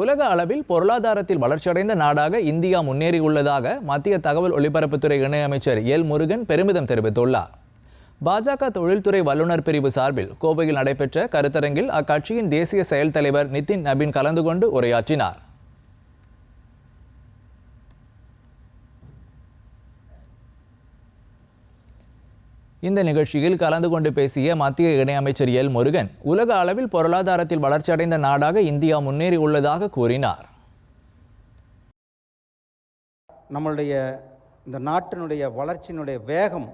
உலக அளவில் பொருளாதாரத்தில் வளர்ச்சியடைந்த நாடாக இந்தியா முன்னேறியுள்ளதாக மத்திய தகவல் ஒலிபரப்புத்துறை இணையமைச்சர் எல் முருகன் பெருமிதம் தெரிவித்துள்ளார். பாஜக தொழில்துறை வல்லுநர் பிரிவு சார்பில் கோவையில் நடைபெற்ற கருத்தரங்கில் அக்கட்சியின் தேசிய செயல் தலைவர் நிதின் நபின் கலந்து கொண்டு உரையாற்றினார். இந்த நிகழ்ச்சியில் கலந்து கொண்டு பேசிய மத்திய இணையமைச்சர் எல் முருகன் உலக அளவில் பொருளாதாரத்தில் வளர்ச்சியடைந்த நாடாக இந்தியா முன்னேறி உள்ளதாக கூறினார். நம்மளுடைய இந்த நாட்டினுடைய வளர்ச்சியினுடைய வேகம்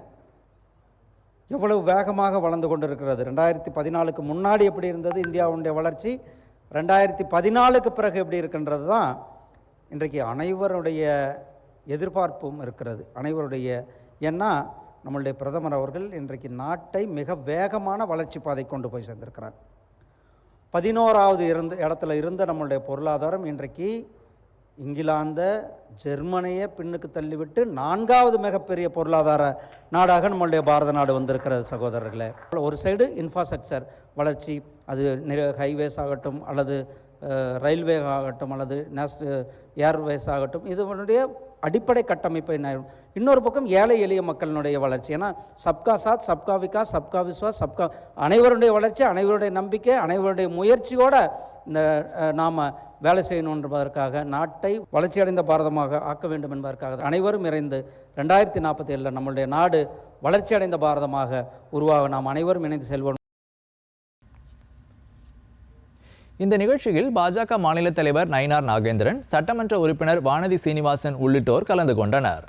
எவ்வளவு வேகமாக வளர்ந்து கொண்டிருக்கிறது? ரெண்டாயிரத்தி பதினாலுக்கு முன்னாடி எப்படி இருந்தது இந்தியாவுடைய வளர்ச்சி? ரெண்டாயிரத்தி பதினாலுக்கு பிறகு எப்படி இருக்கின்றது தான் இன்றைக்கு அனைவருடைய எதிர்பார்ப்பும் இருக்கிறது. அனைவருடைய ஏன்னா நம்மளுடைய பிரதமர் அவர்கள் இன்றைக்கு நாட்டை மிக வேகமான வளர்ச்சி பாதை கொண்டு போய் சேர்ந்திருக்கிறார். பதினோராவது இருந்த இடத்துல இருந்த நம்மளுடைய பொருளாதாரம் இன்றைக்கு இங்கிலாந்த ஜெர்மனியை பின்னுக்கு தள்ளிவிட்டு நான்காவது மிகப்பெரிய பொருளாதார நாடாக நம்மளுடைய பாரத நாடு வந்திருக்கிறது சகோதரர்களே. ஒரு சைடு இன்ஃப்ராஸ்ட்ரக்சர் வளர்ச்சி அது ஹைவேஸ் ஆகட்டும் அல்லது ரயில்வே ஆகட்டும் அல்லது நேஷ் ஏர்வேஸ் ஆகட்டும் இதனுடைய அடிப்படை கட்டமைப்பை இன்னொரு பக்கம் ஏழை எளிய மக்களினுடைய வளர்ச்சி. ஏன்னா சப்கா சாத் சப்கா விகாஸ் சப்கா விஸ்வாஸ் சப்கா அனைவருடைய வளர்ச்சி அனைவருடைய நம்பிக்கை அனைவருடைய முயற்சியோட இந்த நாம் வேலை செய்யணும் என்பதற்காக நாட்டை வளர்ச்சியடைந்த பாரதமாக ஆக்க வேண்டும் என்பதற்காக அனைவரும் இணைந்து ரெண்டாயிரத்தி நாற்பத்தி ஏழில் நம்மளுடைய நாடு வளர்ச்சியடைந்த பாரதமாக உருவாக நாம் அனைவரும் இணைந்து செல்வோம். இந்த நிகழ்ச்சியில் பாஜக மாநில தலைவர் நயினார் நாகேந்திரன் சட்டமன்ற உறுப்பினர் வானதி சீனிவாசன் உள்ளிட்டோர் கலந்து கொண்டனர்.